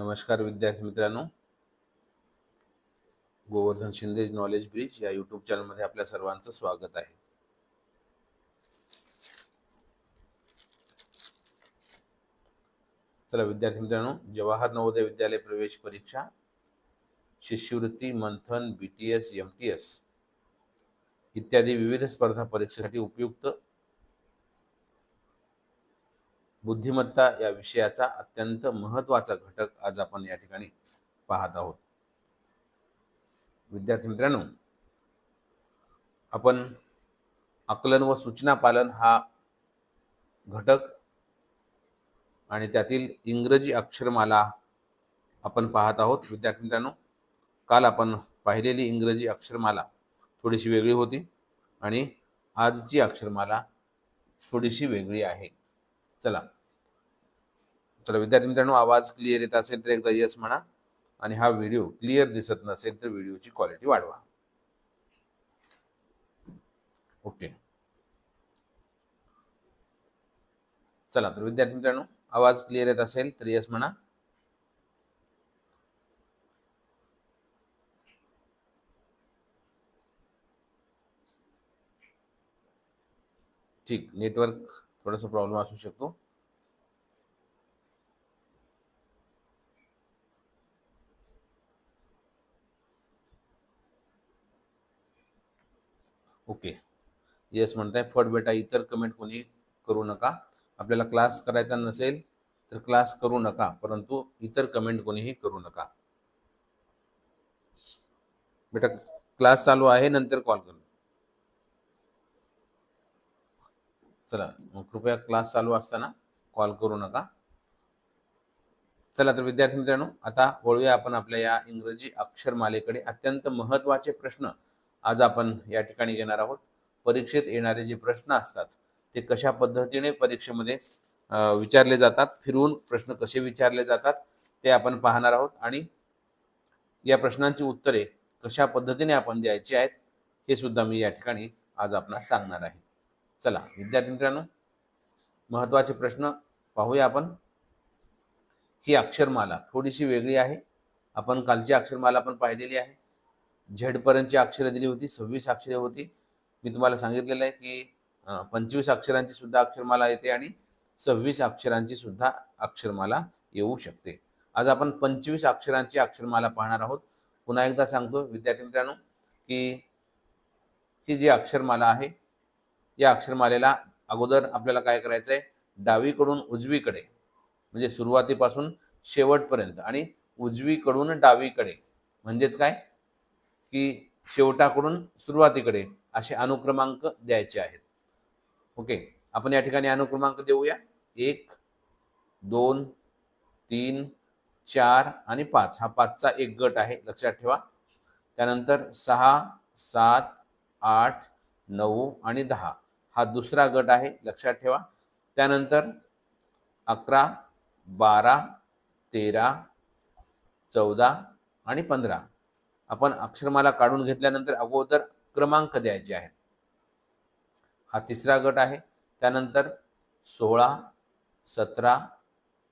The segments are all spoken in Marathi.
नमस्कार विद्यार्थी मित्रांनो. गोवर्धन शिंदे नॉलेज ब्रिज या यूट्यूब चॅनलमध्ये आपल्या सर्वांचं स्वागत आहे. चला विद्यार्थी मित्रांनो जवाहर नवोदय विद्यालय प्रवेश परीक्षा शिष्यवृत्ती Manthan B T S M T S इत्यादी विविध स्पर्धा परीक्षेसाठी उपयुक्त बुद्धिमत्ता या विषयाचा अत्यंत महत्त्वाचा घटक आज आपण या ठिकाणी पाहत आहोत. विद्यार्थी मित्रांनो आपण आकलन व सूचना पालन हा घटक आणि त्यातील इंग्रजी अक्षरमाला आपण पाहत आहोत. विद्यार्थी मित्रांनो काल आपण पाहिलेली इंग्रजी अक्षरमाला थोडीशी वेगळी होती आणि आजची अक्षरमाला थोडीशी वेगळी आहे. चला. चला विद्यार्थी मित्रांनो आवाज क्लिअर येत असेल तर एकदा यस म्हणा. आणि हा व्हिडिओ क्लिअर दिसत नसेल तर व्हिडिओची क्वालिटी वाढवा. ओके चला तर विद्यार्थी मित्रांनो आवाज क्लिअर येत असेल तर यस म्हणा. ठीक नेटवर्क थोडासा प्रॉब्लेम असू शकतो. ओके येस म्हणताय फट बेटा इतर कमेंट कोणी करू नका. आपल्याला क्लास करायचा नसेल तर क्लास करू नका परंतु इतर कमेंट कोणीही करू नका. बेटा क्लास चालू आहे नंतर कॉल करू. चला कृपया क्लास चालू असताना कॉल करू नका. चला तर विद्यार्थी मित्रांनो आता वळूया आपण आपल्या या इंग्रजी अक्षरमालेकडे अत्यंत महत्त्वाचे प्रश्न आज आपण या ठिकाणी घेणार आहोत. परीक्षेत येणारे जे प्रश्न असतात ते कशा पद्धतीने परीक्षेमध्ये विचारले जातात फिरवून प्रश्न कसे विचारले जातात ते आपण पाहणार आहोत. आणि या प्रश्नांची उत्तरे कशा पद्धतीने आपण द्यायची आहेत हे सुद्धा मी या ठिकाणी आज आपणास सांगणार आहे. चला विद्यार्थी मित्रांनो महत्त्वाचे प्रश्न पाहूया आपण. ही अक्षरमाला थोडीशी वेगळी आहे. आपण कालची अक्षरमाला पण पाहिलेली आहे. झेडपर्यंतची अक्षरं दिली होती सव्वीस अक्षरे होती. मी तुम्हाला सांगितलेलं आहे की पंचवीस अक्षरांची सुद्धा अक्षरमाला येते आणि सव्वीस अक्षरांची सुद्धा अक्षरमाला येऊ शकते. आज आपण पंचवीस अक्षरांची अक्षरमाला पाहणार आहोत. पुन्हा एकदा सांगतो विद्यार्थी मित्रांनो की ही जी अक्षरमाला आहे या अक्षरमालेला अगोदर आपल्याला काय करायचं आहे डावीकडून उजवीकडे म्हणजे सुरुवातीपासून शेवटपर्यंत आणि उजवीकडून डावीकडे म्हणजेच काय? की शेवटाकडून सुरुवातीकडे असे अनुक्रमांक द्यायचे आहेत. ओके आपण या ठिकाणी अनुक्रमांक देऊया. एक दोन तीन चार आणि पाच. हा पाचचा एक गट आहे लक्षात ठेवा. त्यानंतर सहा सात आठ नऊ आणि दहा. हा दुसरा गट आहे लक्षात ठेवा. त्यानंतर अकरा बारा तेरा चौदा आणि पंधरा. आपण अक्षरमाला काढून घेतल्यानंतर अगोदर क्रमांक द्यायचे आहेत. हा तिसरा गट आहे. त्यानंतर सोळा सतरा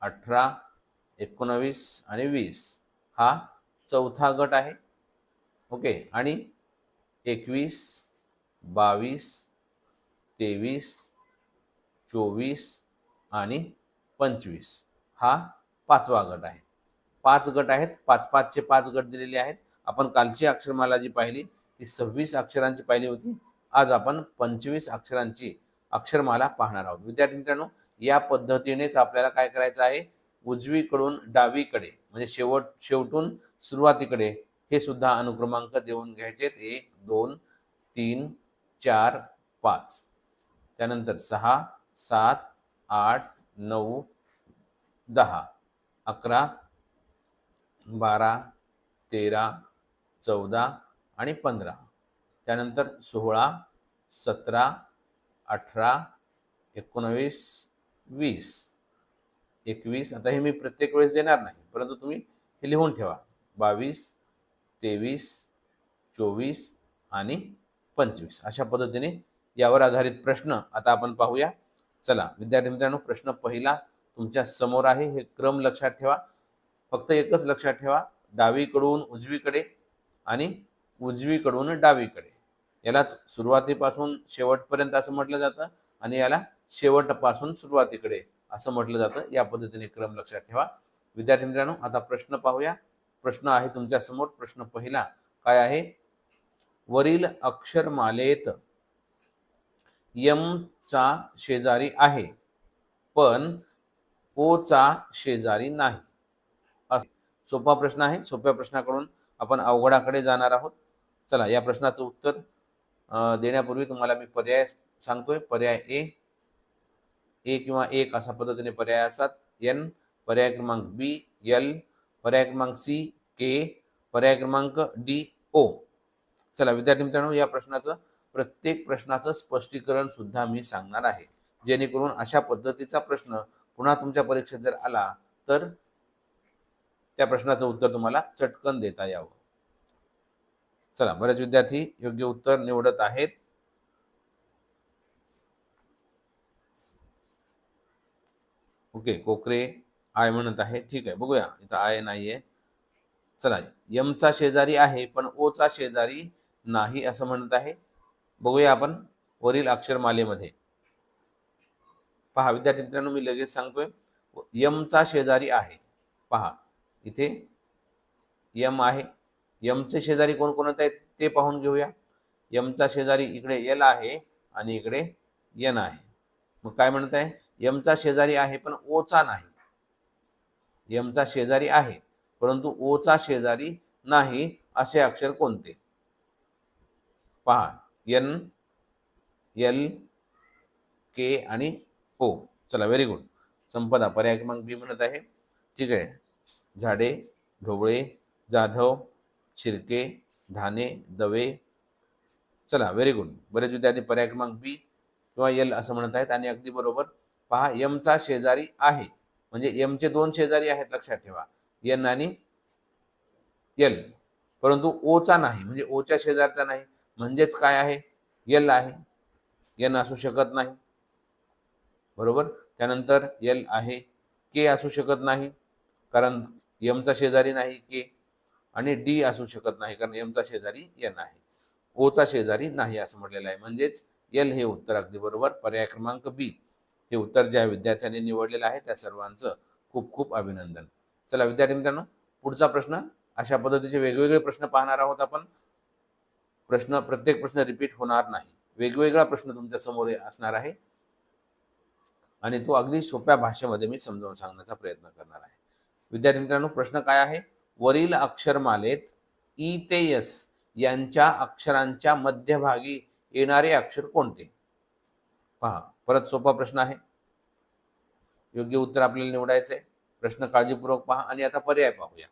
अठरा एकोणवीस आणि वीस. हा चौथा गट आहे. ओके. आणि एकवीस बावीस तेवीस चोवीस आणि पंचवीस. हा पाचवा गट आहे. पाच गट आहेत. पाच पाचचे पाच गट दिलेले आहेत. आपण कालची अक्षरमाला जी पाहिली ती सव्वीस अक्षरांची पाहिली होती. आज आपण पंचवीस अक्षरांची अक्षरमाला पाहणार आहोत. विद्यार्थी मित्रांनो या पद्धतीनेच आपल्याला काय करायचं आहे? उजवीकडून डावीकडे म्हणजे शेवट शेवटून सुरुवातीकडे हे सुद्धा अनुक्रमांक देऊन घ्यायचेत. एक दोन तीन चार पाच. त्यानंतर सहा सात आठ नऊ दहा. अकरा बारा तेरा चौदा आणि पंधरा. त्यानंतर सोळा सतरा अठरा एकोणवीस वीस. एकवीस आता हे मी प्रत्येक वेळेस देणार नाही परंतु तुम्ही हे लिहून ठेवा. बावीस तेवीस चोवीस आणि पंचवीस. अशा पद्धतीने यावर आधारित प्रश्न आता आपण पाहूया. चला विद्यार्थी मित्रांनो प्रश्न पहिला तुमच्यासमोर आहे. हे क्रम लक्षात ठेवा. फक्त एकच लक्षात ठेवा. डावीकडून उजवीकडे आणि उजवीकडून डावीकडे. यालाच सुरुवातीपासून शेवटपर्यंत असं म्हटलं जातं आणि याला शेवटपासून सुरुवातीकडे असं म्हटलं जातं. या पद्धतीने क्रम लक्षात ठेवा. विद्यार्थी मित्रांनो आता प्रश्न पाहूया. प्रश्न आहे तुमच्यासमोर. प्रश्न पहिला काय आहे? वरील अक्षरमालेत यमचा शेजारी आहे पण ओचा शेजारी नाही. सोपा प्रश्न आहे. सोप्या प्रश्नाकडून आपण अवघडाकडे जाणार आहोत. चला या प्रश्नाचं उत्तर देण्यापूर्वी तुम्हाला मी पर्याय सांगतोय. पर्याय ए. ए किंवा एक अशा पद्धतीने पर्याय असतात. एन पर्याय क्रमांक बी एल पर्याय क्रमांक सी के पर्याय क्रमांक डी ओ. चला विद्यार्थी मित्रांनो या प्रश्नाचं प्रत्येक प्रश्नाचं स्पष्टीकरण सुद्धा मी सांगणार आहे. जेणेकरून अशा पद्धतीचा प्रश्न पुन्हा तुमच्या परीक्षेत जर आला तर त्या प्रश्नाचं उत्तर तुम्हाला चटकन देता यावं. चला बरेच विद्यार्थी योग्य उत्तर निवडत आहेत. ओके कोकरे आय म्हणत आहे. ठीक आहे बघूया. इथं आय नाहीये. चला यमचा शेजारी आहे पण ओचा शेजारी नाही असं म्हणत आहे. बघूया आपण वरील अक्षरमालेमध्ये. पहा विद्यार्थी मित्रांनो मी लगेच सांगतोय. यमचा शेजारी आहे. पहा इथे यम आहे. यमचे शेजारी कोणकोणते आहेत ते पाहून घेऊया. यमचा शेजारी इकडे एल आहे आणि इकडे यन आहे. मग काय म्हणत आहे? यमचा शेजारी आहे पण ओचा नाही. यमचा शेजारी आहे परंतु ओचा शेजारी नाही असे अक्षर कोणते? पहा एन एल के आणि ओ. चला व्हेरी गुड संपदा पर्याय क्रमांक बी म्हणत आहे. ठीक आहे. झाडे ढोबळे जाधव शिर्के धाने दवे. चला व्हेरी गुड बरेच विद्यार्थी पर्याय क्रमांक बी किंवा एल असं म्हणत आहेत आणि अगदी बरोबर पहा यमचा शेजारी आहे. म्हणजे यमचे दोन शेजारी आहेत लक्षात ठेवा. एन आणि एल परंतु ओचा नाही. म्हणजे ओच्या शेजारचा नाही. म्हणजेच काय आहे? एल आहे. एन असू शकत नाही. बरोबर? त्यानंतर एल आहे. के असू शकत नाही. कारण यमचा शेजारी नाही के आणि डी असू शकत नाही. कारण यमचा शेजारी एन आहे. ओचा शेजारी नाही असं म्हटलेलं आहे. म्हणजेच एल हे उत्तर अगदी बरोबर. पर्याय क्रमांक बी हे उत्तर ज्या विद्यार्थ्यांनी निवडलेलं आहे त्या सर्वांचं खूप खूप अभिनंदन. चला विद्यार्थी मित्रांनो पुढचा प्रश्न. अशा पद्धतीचे वेगवेगळे प्रश्न पाहणार आहोत आपण. प्रश्न प्रत्येक प्रश्न रिपीट होणार नाही. वेगवेगळा प्रश्न तुमच्यासमोर असणार आहे. आणि तो अगदी सोप्या भाषेमध्ये मी समजावून सांगण्याचा प्रयत्न करणार आहे. विद्यार्थी मित्रांनो प्रश्न काय आहे? वरील अक्षरमालेत ई ते यस यांच्या अक्षरांच्या मध्यभागी येणारे अक्षर कोणते? पहा परत सोपा प्रश्न आहे. योग्य उत्तर आपल्याला निवडायचं आहे. प्रश्न काळजीपूर्वक पहा आणि आता पर्याय पाहूया.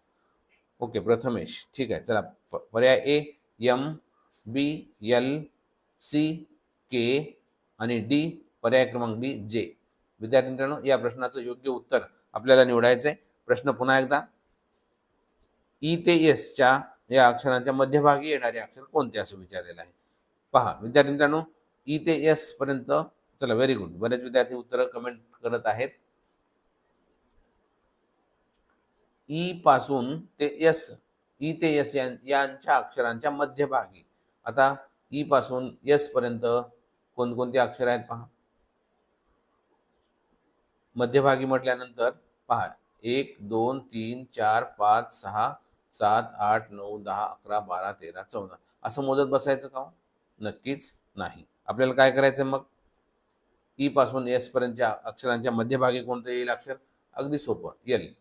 ओके प्रथमेश ठीक आहे चला प- पर्याय A M B L C K आणि डी पर्याय क्रमांक डी जे. विद्यार्थी मित्रांनो या प्रश्नाचं योग्य उत्तर आपल्याला निवडायचं आहे प्रश्न पुन्हा एकदा. ई ते एसच्या या अक्षरांच्या मध्यभागी येणारे अक्षर कोणते असं विचारलेलं आहे? पहा विद्यार्थी मित्रांनो ई ते एस पर्यंत चला व्हेरी गुड बरेच विद्यार्थी उत्तर कमेंट करत आहेत. ई पासून ते एस ई ते एस यांच्या अक्षरांच्या मध्यभागी. आता ई पासून एस पर्यंत कोणकोणती अक्षर आहेत पहा. मध्यभागी म्हटल्यानंतर पहा एक दोन तीन चार पाच सहा सात आठ नऊ दहा अकरा बारा तेरा चौदा. असं मोजत बसायचं का हो? नक्कीच नाही. आपल्याला काय करायचं मग? ई पासून एस पर्यंतच्या अक्षरांच्या मध्यभागी कोणतं येईल अक्षर? अगदी सोपं. येईल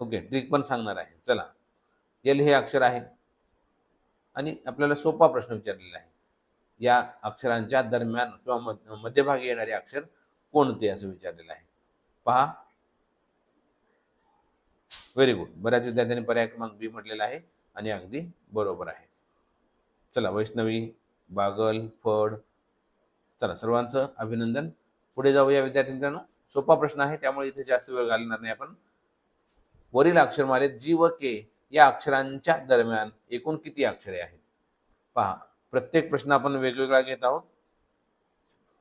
ओके ट्रिक पण सांगणार आहे. चला. एल हे अक्षर आहे. आणि आपल्याला सोपा प्रश्न विचारलेला आहे. या अक्षरांच्या दरम्यान किंवा मध्यभागी येणारे अक्षर कोणते असं विचारलेलं आहे. पहा. व्हेरी गुड बऱ्याच विद्यार्थ्यांनी पर्याय क्रमांक बी म्हटलेला आहे आणि अगदी बरोबर आहे. चला वैष्णवी बागल फड. चला सर्वांचं अभिनंदन. पुढे जाऊया विद्यार्थी मित्रांनो. सोपा प्रश्न आहे त्यामुळे इथे जास्त वेळ घालणार नाही आपण. वरील अक्षरमालेत जी व के. या अक्षरांच्या दरम्यान एकूण किती अक्षरे आहेत? पहा प्रत्येक प्रश्न आपण वेगवेगळा घेत आहोत.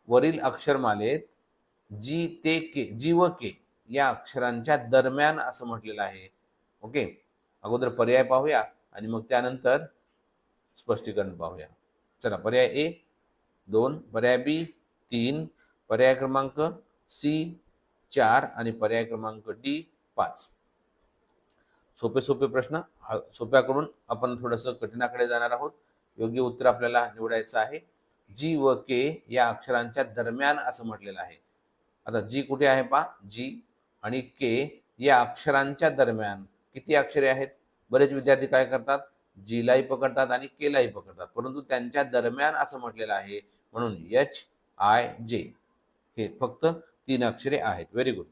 वरील अक्षरमालेत जी ते के जी व के या अक्षरांच्या दरम्यान असं म्हटलेलं आहे. ओके? अगोदर पर्याय पाहूया आणि मग त्यानंतर स्पष्टीकरण पाहूया. चला पर्याय ए दोन पर्याय बी तीन पर्याय क्रमांक सी चार आणि पर्याय क्रमांक डी पाच. सोपे सोपे प्रश्न हा- सोप्याकडून आपण थोडंसं कठीणाकडे जाणार आहोत. योग्य उत्तर आपल्याला निवडायचं आहे. जी व के या अक्षरांच्या दरम्यान असं म्हटलेलं आहे. आता जी कुठे आहे पा जी आणि के या अक्षरांच्या दरम्यान. किती अक्षरे आहेत? बरेच विद्यार्थी काय करतात? जीलाही पकडतात आणि केलाही पकडतात. परंतु त्यांच्या दरम्यान असं म्हटलेलं आहे. म्हणून एच आय जे हे फक्त तीन अक्षरे आहेत. व्हेरी गुड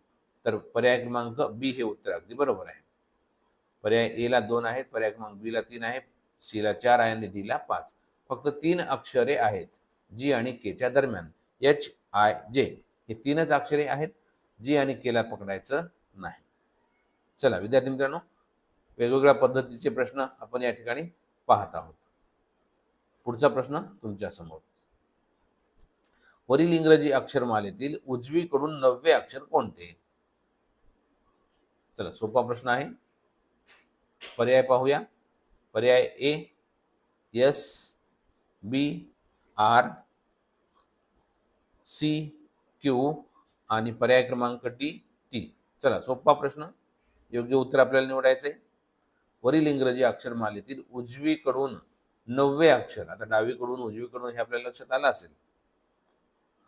तर पर्याय क्रमांक बी हे उत्तर अगदी बरोबर आहे. पर्याय ए ला दोन आहेत पर्याय क्रमांक बीला तीन आहे सी ला चार आहे आणि डीला पाच. फक्त तीन अक्षरे आहेत जी आणि केच्या दरम्यान. एच आय जे हे तीनच अक्षरे आहेत जी आणि केला पकडायचं नाही. चला विद्यार्थी मित्रांनो वेगवेगळ्या पद्धतीचे प्रश्न आपण या ठिकाणी पाहत आहोत. पुढचा प्रश्न तुमच्यासमोर. वरील इंग्रजी अक्षरमालेतील उजवीकडून नववे अक्षर कोणते? चला सोपा प्रश्न आहे. पर्याय पाहूया. पर्याय A S B R C Q आणि पर्याय क्रमांक डी टी चला सोपा प्रश्न. योग्य उत्तर आपल्याला निवडायचे वरील इंग्रजी अक्षरमालेतील उजवीकडून नववे अक्षर आता डावीकडून उजवीकडून हे आपल्याला लक्षात आलं असेल.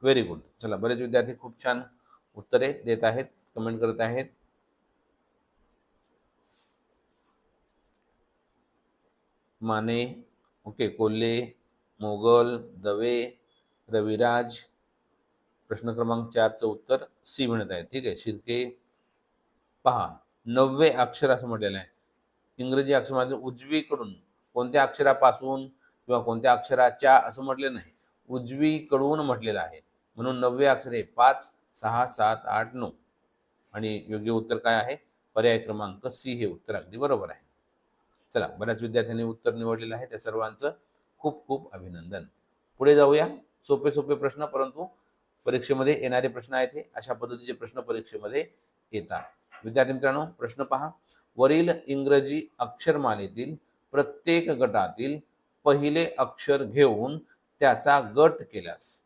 व्हेरी गुड चला बरेच विद्यार्थी खूप छान उत्तरे देत आहेत कमेंट करत आहेत. माने ओके कोल्हे मोगल दवे रविराज प्रश्न क्रमांक चारचं उत्तर सी म्हणत आहे. ठीक आहे शिर्के पहा नववे अक्षर असं म्हटलेलं आहे. इंग्रजी अक्षरामध्ये उजवीकडून कोणत्या अक्षरापासून किंवा कोणत्या अक्षराच्या असं म्हटले नाही. उजवीकडून म्हटलेलं आहे. म्हणून नववे अक्षर हे पाच सहा सात आठ नऊ. आणि योग्य उत्तर काय आहे? पर्याय क्रमांक सी हे उत्तर अगदी बरोबर आहे. चला बऱ्याच विद्यार्थ्यांनी उत्तर निवडलेलं आहे. त्या सर्वांचं खूप खूप अभिनंदन. पुढे जाऊया. सोपे सोपे प्रश्न परंतु परीक्षेमध्ये येणारे प्रश्न आहेत हे. अशा पद्धतीचे प्रश्न परीक्षेमध्ये येतात. विद्यार्थी मित्रांनो प्रश्न पहा. वरील इंग्रजी अक्षरमालेतील प्रत्येक गटातील पहिले अक्षर घेऊन त्याचा गट केल्यास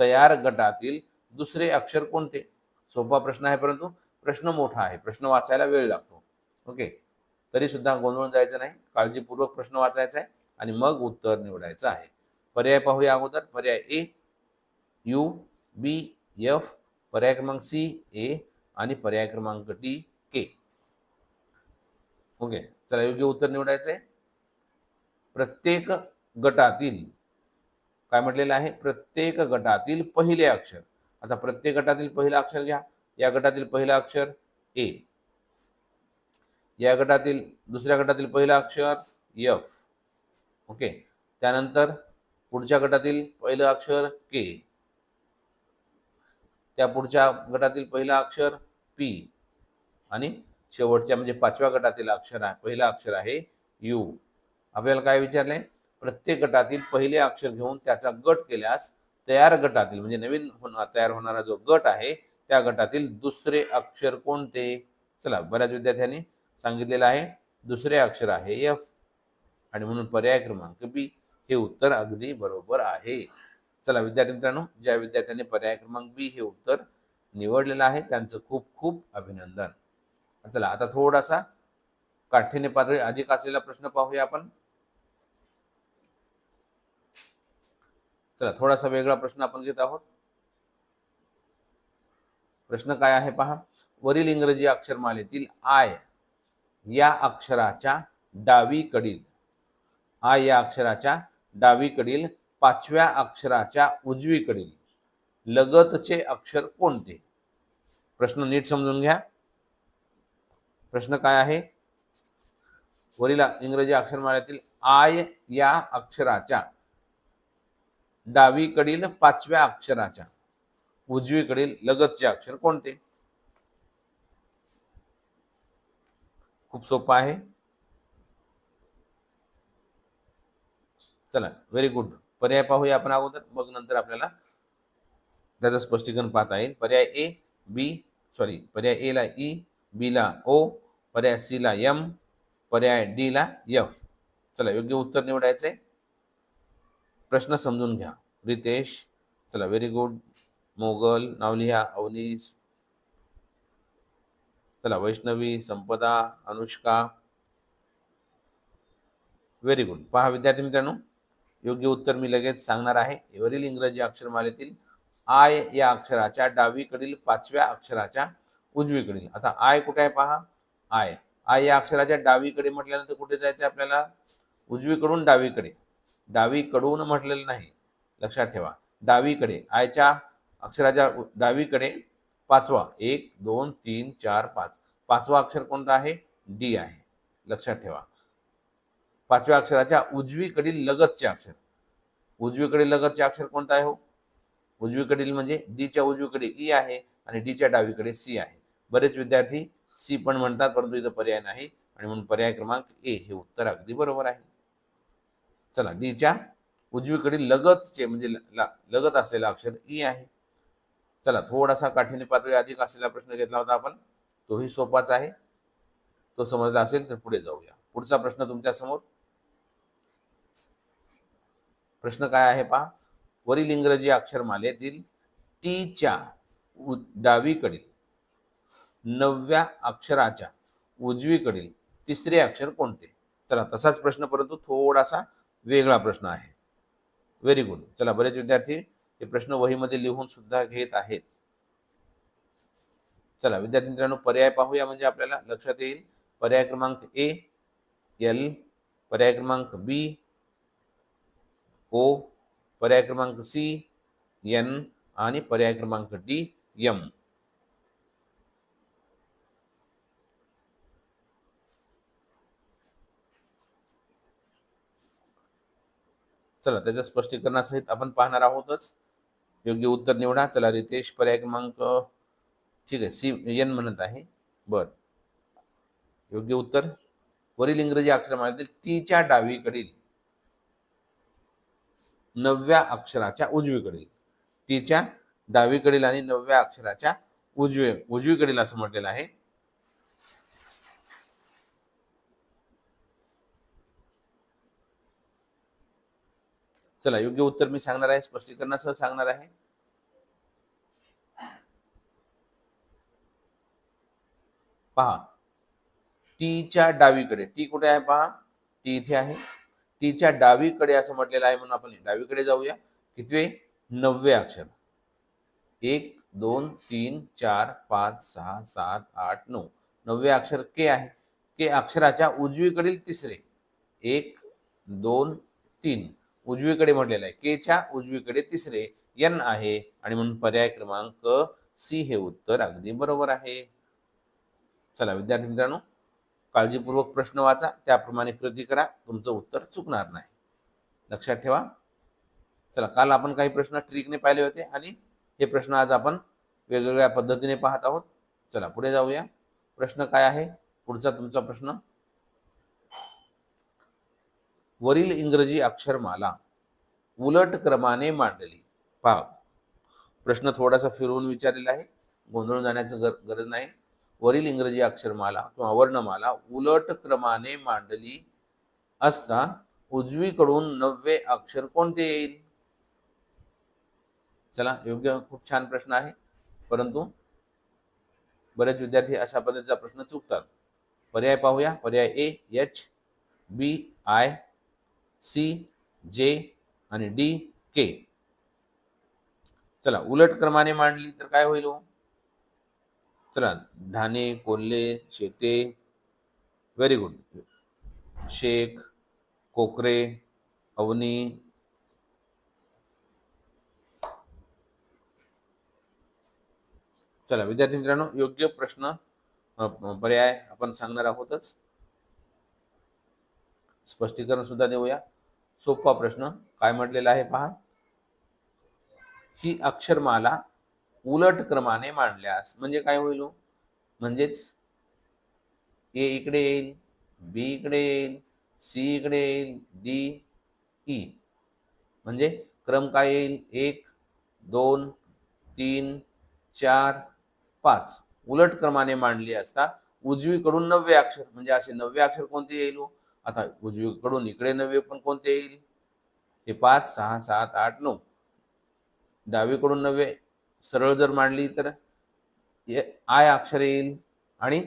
तयार गटातील दुसरे अक्षर कोणते? सोपा प्रश्न आहे परंतु प्रश्न मोठा आहे. प्रश्न वाचायला वेळ लागतो. ओके? तरी सुद्धा गोंधळून जायचं नाही. काळजीपूर्वक प्रश्न वाचायचा आहे आणि मग उत्तर निवडायचं आहे. पर्याय पाहूया अगोदर. पर्याय ए यू बी एफ पर्याय क्रमांक सी ए आणि पर्याय क्रमांक डी के. ओके चला योग्य उत्तर निवडायचं आहे प्रत्येक गटातील काय म्हटलेलं आहे? प्रत्येक गटातील पहिले अक्षर. आता प्रत्येक गटातील पहिलं अक्षर घ्या. या गटातील पहिलं अक्षर ए. या गटातील दुसऱ्या गटातील पहिलं अक्षर यफ ओके त्यानंतर पुढच्या गटातील पहिलं अक्षर के त्या पुढच्या गटातील पहिलं अक्षर पी आणि शेवटच्या म्हणजे पाचव्या गटातील अक्षर आहे पहिलं अक्षर आहे यू आपल्याला काय विचारले प्रत्येक गटातील पहिले अक्षर घेऊन त्याचा गट केल्यास तयार गटातील म्हणजे नवीन होणार तयार होणारा जो गट आहे त्या गटातील दुसरे अक्षर कोणते? चला बऱ्याच विद्यार्थ्यांनी सांगितलेलं आहे. दुसरे अक्षर आहे एफ आणि म्हणून पर्याय क्रमांक बी हे उत्तर अगदी बरोबर आहे. चला विद्यार्थी मित्रांनो ज्या विद्यार्थ्यांनी पर्याय क्रमांक बी हे उत्तर निवडलेलं आहे त्यांचं खूप खूप अभिनंदन. चला आता थोडासा काठीने पातळी अधिक असलेला प्रश्न पाहूया आपण. चला थोडासा वेगळा प्रश्न आपण घेत आहोत. प्रश्न काय आहे पहा. वरील इंग्रजी अक्षरमालेतील आय या अक्षराच्या डावीकडील. आय या अक्षराच्या डावीकडील पाचव्या अक्षराच्या उजवीकडील. लगतचे अक्षर कोणते? प्रश्न नीट समजून घ्या. प्रश्न काय आहे? वरील इंग्रजी अक्षरमाल्यातील आय या अक्षराच्या डावीकडील पाचव्या अक्षराच्या उजवीकडील लगतचे अक्षर कोणते? खूप सोपं आहे. चला व्हेरी गुड पर्याय पाहूया आपण अगोदर. मग नंतर आपल्याला त्याचं स्पष्टीकरण पाहता येईल. पर्याय ए बी सॉरी पर्याय ए ला e, ई बी ला ओ पर्याय सी ला एम पर्याय डी ला एफ चला योग्य उत्तर निवडायचं. आहे प्रश्न समजून घ्या. रितेश चला व्हेरी गुड मोगल नाव लिहा अवनीश चला वैष्णवी संपदा अनुष्का. व्हेरी गुड पहा विद्यार्थी मित्रांनो योग्य उत्तर मी लगेच सांगणार आहे. वरील इंग्रजी अक्षरमालेतील आय या अक्षराच्या डावीकडील पाचव्या अक्षराच्या उजवीकडील. आता आय कुठे आहे पहा? आय. आय या अक्षराच्या डावीकडे म्हटल्यानंतर कुठे जायचं आपल्याला? उजवीकडून डावीकडे. डावीकडून म्हटलेलं नाही. लक्षात ठेवा. डावीकडे. आयच्या अक्षराच्या डावीकडे पाचवा. एक दोन तीन चार पाच. पाचवा अक्षर कोणता आहे? डी आहे. लक्षात ठेवा. पाचव्या अक्षराच्या उजवीकडील लगतचे अक्षर. उजवीकडील लगतचे अक्षर कोणतं आहे हो? उजवीकडील म्हणजे डीच्या उजवीकडे ई आहे आणि डीच्या डावीकडे सी आहे. बरेच विद्यार्थी सी पण म्हणतात परंतु इथं पर्याय नाही आणि म्हणून पर्याय क्रमांक ए हे उत्तर अगदी बरोबर आहे. चला डीच्या उजवीकडील लगतचे म्हणजे लगत असलेलं अक्षर ई आहे. चला थोडासा काठीण्य पातळी अधिक असलेला प्रश्न घेतला होता आपण. तोही सोपाच आहे. तो समजला असेल तर पुढे जाऊया. पुढचा प्रश्न तुमच्यासमोर. प्रश्न काय आहे पहा. वरील इंग्रजी अक्षरमालेतील टीच्या उ- डावीकडील नवव्या अक्षराच्या उजवीकडील तिसरे अक्षर कोणते? चला तसाच प्रश्न परंतु थोडासा वेगळा प्रश्न आहे. व्हेरी गुड चला बरेच विद्यार्थी हे प्रश्न वहीमध्ये लिहून सुद्धा घेत आहेत. चला विद्यार्थी मित्रांनो पर्याय पाहूया म्हणजे आपल्याला लक्षात येईल. पर्याय क्रमांक ए एल पर्याय क्रमांक बी ओ पर्याय क्रमांक सी एन आणि पर्याय क्रमांक डी एम. चला त्याच्या स्पष्टीकरणासहित आपण पाहणार आहोतच. योग्य उत्तर निवडा. चला रितेश पर्याय क्रमांक ठीक आहे सी एन म्हणत आहे. बर. योग्य उत्तर. वरील इंग्रजी अक्षरमालेतील टीच्या डावीकडील नवव्या अक्षराच्या उजवीकडील. टीच्या डावीकडील आणि नवव्या अक्षराच्या उजवे उजवीकडील असं म्हटलेलं आहे. चला योग्य उत्तर मी सांगणार आहे स्पष्टीकरणासह सांगणार आहे. पहा टीच्या डावीकडे टी कुठे आहे पहा? टी इथे आहे. टीच्या डावीकडे असं म्हटलेलं आहे म्हणून आपण डावीकडे जाऊया. कितवे? नववे अक्षर. एक दोन तीन चार पाच सहा सात आठ नऊ. नववे अक्षर के आहे. के अक्षराच्या उजवीकडील तिसरे. एक दोन तीन. उजवीकडे म्हटलेलं आहे. केच्या उजवीकडे तिसरे एन आहे आणि म्हणून पर्याय क्रमांक सी हे उत्तर अगदी बरोबर आहे. चला विद्यार्थी मित्रांनो काळजीपूर्वक प्रश्न वाचा त्याप्रमाणे कृती करा तुमचं उत्तर चुकणार नाही. लक्षात ठेवा. चला काल आपण काही प्रश्न ट्रिकने पाहिले होते आणि हे प्रश्न आज आपण वेगवेगळ्या पद्धतीने पाहत आहोत. चला पुढे जाऊया. प्रश्न काय आहे? पुढचा तुमचा प्रश्न. वरील इंग्रजी अक्षरमाला उलट क्रमाने मांडली. पहा प्रश्न थोडासा फिरवून विचारलेला आहे. गोंधळून जाण्याचं गर गरज नाही. वरील इंग्रजी अक्षरमाला किंवा वर्णमाला उलट क्रमाने मांडली असता उजवीकडून नववे अक्षर कोणते येईल? चला योग्य खूप छान प्रश्न आहे. परंतु बरेच विद्यार्थी अशा पद्धतीचा प्रश्न चुकतात. पर्याय पाहूया. पर्याय A H B I C J आणि डी के. चला उलट क्रमाने मांडली तर काय होईल हो? चला ढाणे कोल्हे शेते. व्हेरी गुड शेख कोकरे अवनी. चला विद्यार्थी मित्रांनो योग्य प्रश्न पर्याय आपण सांगणार आहोतच. स्पष्टीकरण सुद्धा देऊया. सोपा प्रश्न काय म्हटलेला आहे पहा. ही अक्षरमाला उलट क्रमाने मांडल्यास म्हणजे काय होईल हो? म्हणजेच ए इकडे येईल बी इकडे येईल सी इकडे येईल डी ई. म्हणजे क्रम काय येईल? एक दोन तीन चार पाच. उलट क्रमाने मांडली असता उजवीकडून नववे अक्षर म्हणजे असे नववे अक्षर कोणते येईल हो? आता उजवीकडून इकडे नवे पण कोणते येईल? हे पाच सहा सात आठ नऊ. डावीकडून नव्हे सरळ जर मांडली तर? आय अक्षर येईल. आणि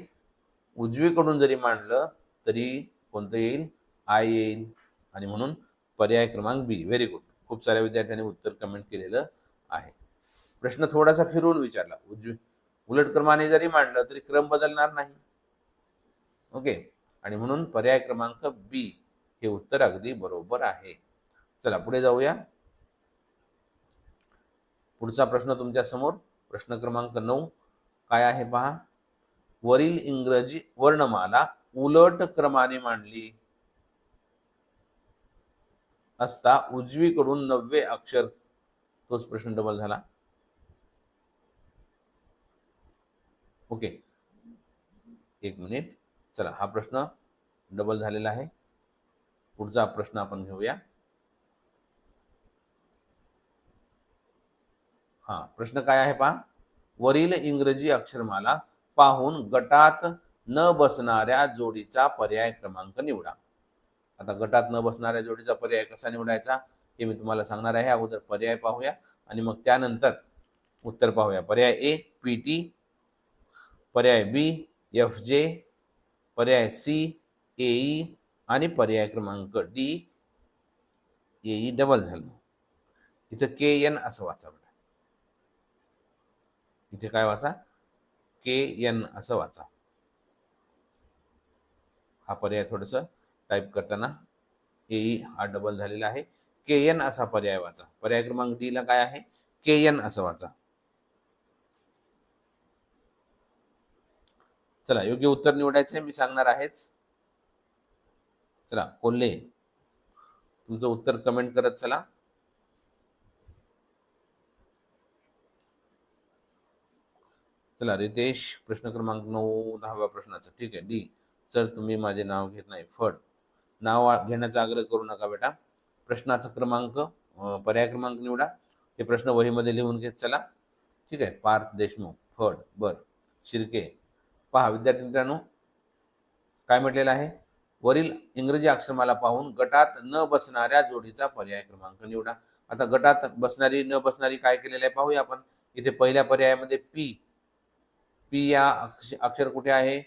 उजवीकडून जरी मांडलं तरी कोणतं येईल? आय येईल. आणि म्हणून पर्याय क्रमांक बी. व्हेरी गुड खूप साऱ्या विद्यार्थ्यांनी उत्तर कमेंट केलेलं आहे. प्रश्न थोडासा फिरवून विचारला. उजवी उलट क्रमाने जरी मांडलं तरी क्रम बदलणार नाही. ओके आणि म्हणून पर्याय क्रमांक बी हे उत्तर अगदी बरोबर आहे. चला पुढे जाऊया. पुढचा प्रश्न तुमच्यासमोर. प्रश्न क्रमांक नऊ. काय आहे पहा? वरील इंग्रजी वर्णमाला उलट क्रमाने मांडली. असता उजवीकडून नववे अक्षर. तोच प्रश्न डबल झाला. ओके. एक मिनिट. चला हा प्रश्न डबल झालेला आहे. पुढचा प्रश्न आपण घेऊया. हा प्रश्न काय आहे पहा? वरील इंग्रजी अक्षरमाला पाहून गटात न बसणाऱ्या जोडीचा पर्याय क्रमांक निवडा. आता गटात न बसणाऱ्या जोडीचा पर्याय कसा निवडायचा? हे मी तुम्हाला सांगणार आहे. अगोदर पर्याय पाहूया आणि मग त्यानंतर उत्तर पाहूया. पर्याय ए पी टी पर्याय बी एफ जे पर्याय सी एई e आणि पर्याय क्रमांक डी एई डबल झालं. इथं के एन असं वाचा बेटा इथे काय वाचा? के एन असं वाचा. हा पर्याय थोडस टाईप करताना एई e हा डबल झालेला आहे. के एन असा पर्याय वाचा. पर्याय क्रमांक डी ला काय आहे? के एन असं वाचा. चला योग्य उत्तर निवडायचं आहे मी सांगणार आहेच. चला कोल्हे तुमचं उत्तर कमेंट करत चला. चला रितेश प्रश्न क्रमांक नऊ दहाव्या प्रश्नाचा. ठीक आहे डी. सर तुम्ही माझे नाव घेत नाही. फड. नाव घेण्याचा आग्रह करू नका बेटा. प्रश्नाचा क्रमांक पर्याय क्रमांक निवडा. हे प्रश्न वहीमध्ये लिहून घेत चला. ठीक आहे पार्थ देशमुख फड. बर. शिर्के पहा विद्यार्थी मित्रांनो काय म्हटलेलं आहे? वरील इंग्रजी अक्षरमाला पाहून गटात न बसणाऱ्या जोडीचा पर्याय क्रमांक निवडा. आता गटात बसणारी न बसणारी काय केलेलं आहे पाहूया आपण. इथे पहिल्या पर्यायामध्ये पी पी या अक्ष अक्षर कुठे आहे?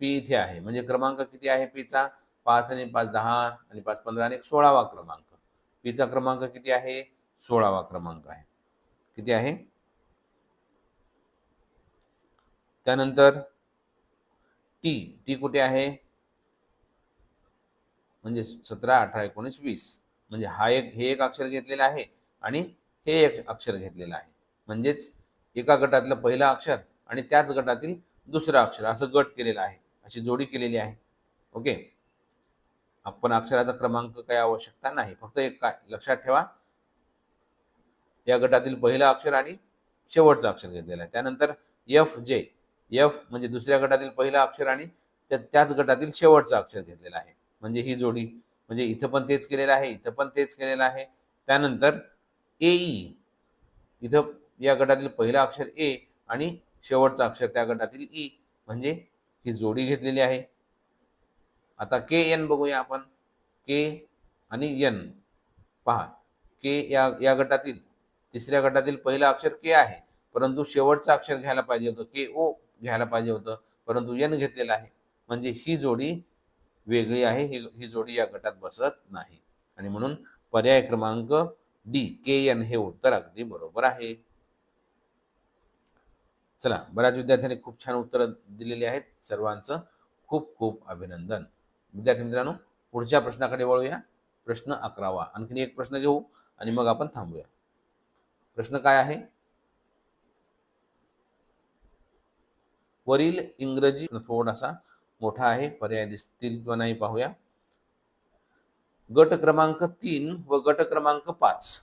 पी इथे आहे. म्हणजे क्रमांक किती आहे पीचा पाच आणि पाच दहा आणि पाच पंधरा आणि सोळावा क्रमांक. पीचा क्रमांक किती आहे? सोळावा क्रमांक आहे. किती आहे? त्यानंतर टी टी कुठे आहे? म्हणजे सतरा अठरा एकोणीस वीस. म्हणजे हा एक हे एक अक्षर घेतलेलं आहे आणि हे एक अक्षर घेतलेलं आहे. म्हणजेच एका गटातलं पहिलं अक्षर आणि त्याच गटातील दुसरं अक्षर असं गट केलेलं आहे. अशी जोडी केलेली आहे. ओके? आपण अक्षराचा क्रमांक काही आवश्यकता नाही. फक्त एक काय? लक्षात ठेवा. या गटातील पहिलं अक्षर आणि शेवटचं अक्षर घेतलेलं आहे. त्यानंतर एफ जे एफ म्हणजे दुसऱ्या गटातील पहिलं अक्षर आणि त्या त्याच गटातील शेवटचं अक्षर घेतलेलं आहे. म्हणजे ही जोडी म्हणजे इथं पण तेच केलेलं आहे इथं पण तेच केलेलं आहे. त्यानंतर एई इथं या गटातील पहिलं अक्षर ए आणि शेवटचं अक्षर त्या गटातील ई म्हणजे ही जोडी घेतलेली आहे. आता के एन बघूया आपण. के आणि एन पहा के या या गटातील तिसऱ्या गटातील पहिलं अक्षर के आहे परंतु शेवटचं अक्षर घ्यायला पाहिजे होतं के ओ घ्यायला पाहिजे होतं. परंतु यन घेतलेलं आहे. म्हणजे ही जोडी वेगळी आहे. ही ही जोडी या गटात बसत नाही. आणि म्हणून पर्याय क्रमांक डी के एन हे उत्तर अगदी बरोबर आहे. चला बऱ्याच विद्यार्थ्यांनी खूप छान उत्तरं दिलेली आहेत. सर्वांचं खूप खूप अभिनंदन. विद्यार्थी मित्रांनो पुढच्या प्रश्नाकडे वळूया. प्रश्न अकरावा. आणखीन एक प्रश्न घेऊ आणि मग आपण थांबूया. प्रश्न काय आहे? वरील इंग्रजी थोडासा मोठा आहे. पर्याय दिसतील किंवा नाही पाहूया. गट क्रमांक तीन व गट क्रमांक पाच.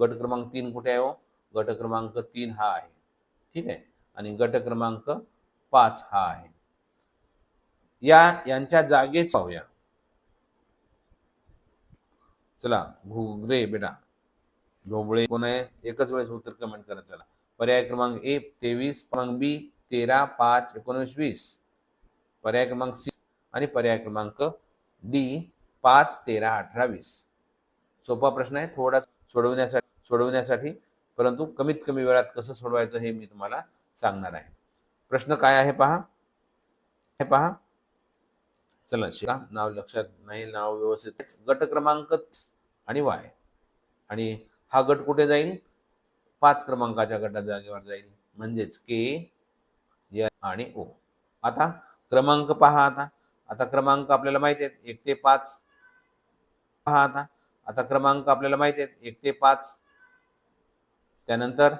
गट क्रमांक तीन कुठे आहे हो? गट क्रमांक तीन हा आहे. ठीक आहे? आणि गट क्रमांक पाच हा आहे. या यांच्या जागेच पाहूया. चला घुगरे बेटा. ढोबळे कोण आहे? एकच वेळेस उत्तर कमेंट करत चला. पर्याय क्रमांक ए तेवीस क्रमांक बी तेरा पाच एकोणवीस वीस. पर्याय क्रमांक सी आणि पर्याय क्रमांक डी पाच तेरा अठरा वीस. सोपा प्रश्न आहे थोडा सोडवण्यासाठी सोडवण्यासाठी. परंतु कमीत कमी वेळात कसं सोडवायचं हे मी तुम्हाला सांगणार आहे. प्रश्न काय आहे पहा. हे पहा. चला शिका. नाव लक्षात नाही नाव व्यवस्थित. गट क्रमांक आणि वाय. आणि हा गट कुठे जाईल? पाच क्रमांकाच्या गटा जागेवर जाईल. म्हणजेच के य आणि ओ. आता क्रमांक पहा आता. आता क्रमांक आपल्याला माहीत आहेत. एक ते पाच. पहा आता. आता क्रमांक आपल्याला माहीत आहेत. एक ते पाच. त्यानंतर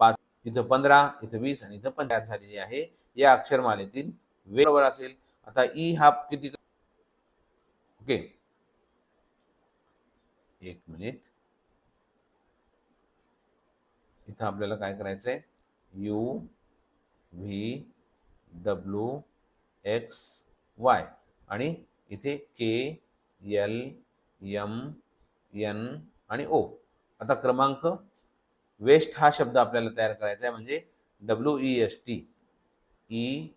पाच. इथं पंधरा इथं वीस आणि इथं पंधरा झालेली आहे. या अक्षरमालेतील बरोबर असेल. आता ई हा किती ओके. एक मिनिट. इथं आपल्याला काय करायचंय? U V W X Y आणि इथे के एल यम एन आणि ओ आता क्रमांक वेस्ट हा शब्द आपल्याला तयार करायचा आहे. म्हणजे W E S T E